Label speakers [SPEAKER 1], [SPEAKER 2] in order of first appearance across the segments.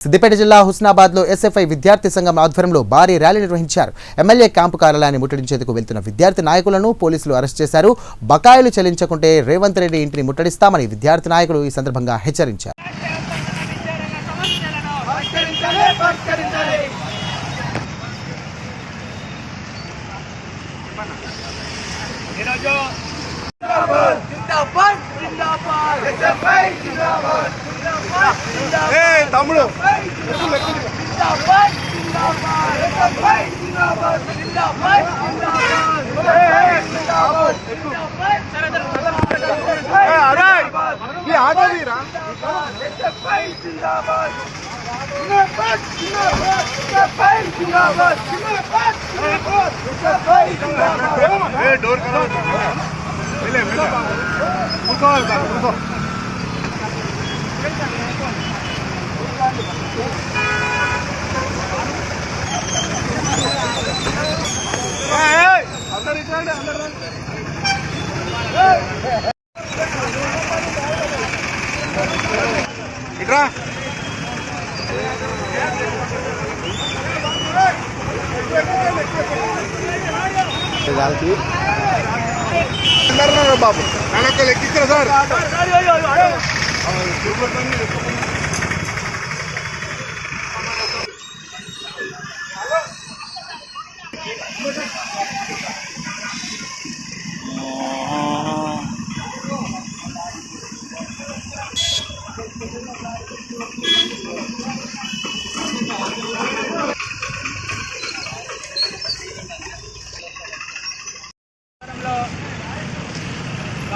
[SPEAKER 1] సిద్దిపేట జిల్లా హుస్నాబాద్లో ఎస్ఎఫ్ఐ విద్యార్థి సంఘం ఆధ్వర్యంలో భారీ ర్యాలీ నిర్వహించారు ఎమ్మెల్యే క్యాంపు కార్యాలయాన్ని ముట్టడించేందుకు వెళ్తున్న విద్యార్థి నాయకులను పోలీసులు అరెస్ట్ చేశారు బకాయిలు చెల్లించకుంటే రేవంత్ రెడ్డి ఇంటిని ముట్టడిస్తామని విద్యార్థి నాయకులు ఈ సందర్భంగా హెచ్చరించారు
[SPEAKER 2] జిందాబాద్ జిందాబాద్ జిందాబాద్ జిందాబాద్ జిందాబాద్
[SPEAKER 3] తమ్ముడు
[SPEAKER 2] జిందాబాద్ జిందాబాద్ ఎస్ఎఫ్ఐ జిందాబాద్ జిందాబాద్ జిందాబాద్ జిందాబాద్ జిందాబాద్
[SPEAKER 3] అరే ఈ ఆటో తీరా
[SPEAKER 2] ఎస్ఎఫ్ఐ జిందాబాద్ జిందాబాద్ జిందాబాద్ ఎస్ఎఫ్ఐ జిందాబాద్ జిందాబాద్ జిందాబాద్ ఎస్ఎఫ్ఐ జిందాబాద్
[SPEAKER 3] ఏ డోర్ కదా వెళ్ళే వెళ్ళే కూర్చోవాలి సార్ కూర్చో ఇట్రా. ఉన్నారు బాబు. నన్ను లెక్కించారు సార్.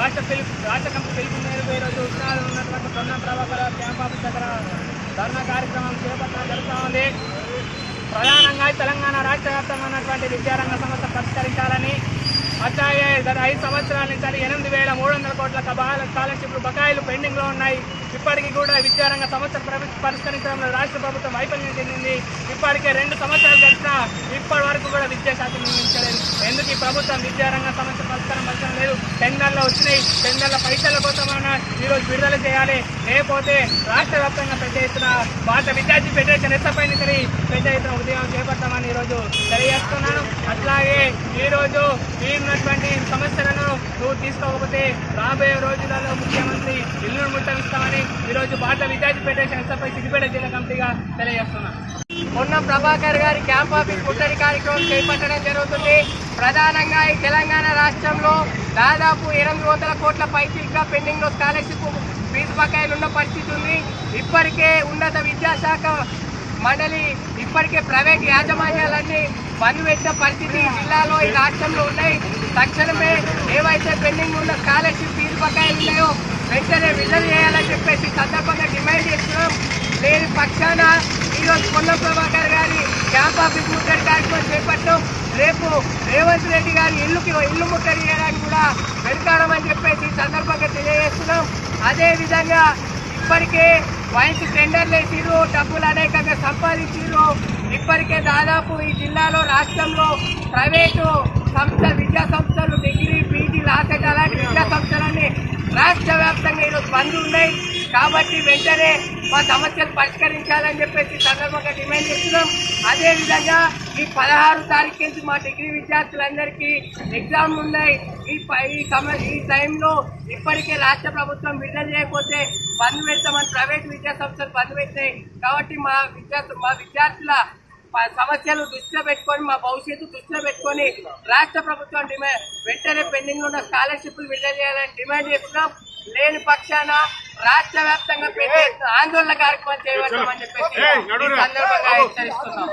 [SPEAKER 4] రాష్ట్ర పిలుపు రాష్ట్ర కమిటీ పిలుపు మేరకు ఈరోజు ఉత్తరాలు ఉన్నటువంటి ప్రధాన ప్రభాకర్ క్యాంప్ ఆఫీస్ దగ్గర ధర్నా కార్యక్రమం చేపట్టడం జరుగుతూ ఉంది. ప్రధానంగా తెలంగాణ రాష్ట్ర వ్యాప్తంగా ఉన్నటువంటి విద్యారంగ సమస్య పరిష్కరించాలని అట్లాగే ఐదు సంవత్సరాల నుంచి ఎనిమిది వందల కోట్ల స్కాలర్షిప్లు బకాయిలు పెండింగ్లో ఉన్నాయి. ఇప్పటికీ కూడా విద్యారంగ సమస్యలు పరిష్కరించడంలో రాష్ట్ర ప్రభుత్వం వైఫల్యం చెందింది. ఇప్పటికే రెండు సంవత్సరాలు గడిచినా ఇప్పటి వరకు కూడా విద్యాశాఖ నియమించలేదు ఎందుకు ఈ ప్రభుత్వం విద్యారంగ సమస్య పరిష్కారం అవసరం లేదు? టెండర్లు వచ్చినాయి. టెండర్ల పైసల కోసమైనా ఈరోజు విడుదల చేయాలి. లేకపోతే రాష్ట్ర వ్యాప్తంగా పెద్ద ఎత్తున భారత విద్యార్థి ఫెడరేషన్ ఎత్తపైనకరి పెద్ద ఎత్తున ఉద్యమం చేపడతామని ఈరోజు తెలియజేస్తున్నాను. అట్లాగే ఈరోజు మీరున్నటువంటి సమస్యలను నువ్వు తీసుకోకపోతే రాబోయే రోజులలో ముఖ్యమంత్రి ఇల్లు ముట్టమిస్తామని ఈరోజు భారత విద్యార్థి ఫెడరేషన్ ఎత్తపై సిద్దిపేట జిల్లా కమిటీగా తెలియజేస్తున్నాను
[SPEAKER 5] మొన్న ప్రభాకర్ గారి క్యాంప్ ఆఫీస్ ముట్టడి కార్యక్రమం చేపట్టడం జరుగుతుంది. ప్రధానంగా ఈ తెలంగాణ రాష్ట్రంలో దాదాపు ఎనిమిది వందల కోట్ల పైచిల్గా పెండింగ్లో స్కాలర్షిప్ ఫీజు బకాయిలు ఉన్న పరిస్థితి ఉంది. ఇప్పటికే ఉన్నత విద్యాశాఖ మండలి ఇప్పటికే ప్రైవేట్ యాజమాన్యాలన్నీ బంద్ పెట్టిన పరిస్థితి జిల్లాలో ఈ రాష్ట్రంలో ఉన్నాయి. తక్షణమే ఏవైతే పెండింగ్ ఉన్న స్కాలర్షిప్ ఫీజు బకాయిలు ఉన్నాయో వెంటనే విడుదల చేయాలని చెప్పేసి సందర్భంగా డిమాండ్ చేస్తున్నాం. లేని పక్షాన ఈరోజు పొన్నం ప్రభాకర్ గారి క్యాంప్ ఆఫీస్ ముట్టడి కార్యక్రమం చేపట్టడం రేపు రేవంత్ రెడ్డి గారి ఇల్లుకి ఇల్లు ముట్టడి చేయడానికి కూడా వెనుకాడమని చెప్పేసి సందర్భంగా తెలియజేస్తున్నాం. అదేవిధంగా ఇప్పటికే వైన్స్ టెండర్లు వేసిర్రు డబ్బులు అనేకంగా సంపాదించిర్రు. ఇప్పటికే దాదాపు ఈ జిల్లాలో రాష్ట్రంలో ప్రైవేటు సంస్థ విద్యా సంస్థలు డిగ్రీ పీజీ లాసెట్ అలాంటి విద్యా సంస్థలన్నీ రాష్ట్ర వ్యాప్తంగా ఈరోజు బంద్ ఉన్నాయి. కాబట్టి వెంటనే మా సమస్యలు పరిష్కరించాలని చెప్పేసి సందర్భంగా డిమాండ్ చేస్తున్నాం. అదేవిధంగా ఈ పదహారు తారీఖు నుంచి మా డిగ్రీ విద్యార్థులందరికీ ఎగ్జామ్లు ఉన్నాయి. ఈ ఈ సమ ఈ టైంలో ఇప్పటికే రాష్ట్ర ప్రభుత్వం విడుదల చేయకపోతే బంద్ పెడతామని ప్రైవేట్ విద్యా సంస్థలు బంద్ పెట్టాయి కాబట్టి మా విద్యార్థు మా విద్యార్థుల సమస్యలు దృష్టిలో పెట్టుకొని మా భవిష్యత్తు దృష్టిలో పెట్టుకొని రాష్ట్ర ప్రభుత్వం డిమాండ్ వెంటనే పెండింగ్ ఉన్న స్కాలర్షిప్లు విడుదల చేయాలని డిమాండ్ చేస్తున్నాం లేని పక్షాన రాష్ట్ర వ్యాప్తంగా ఆందోళన కార్యక్రమం చేయవచ్చమని చెప్పేసి సందర్భంగా హెచ్చరిస్తున్నాం.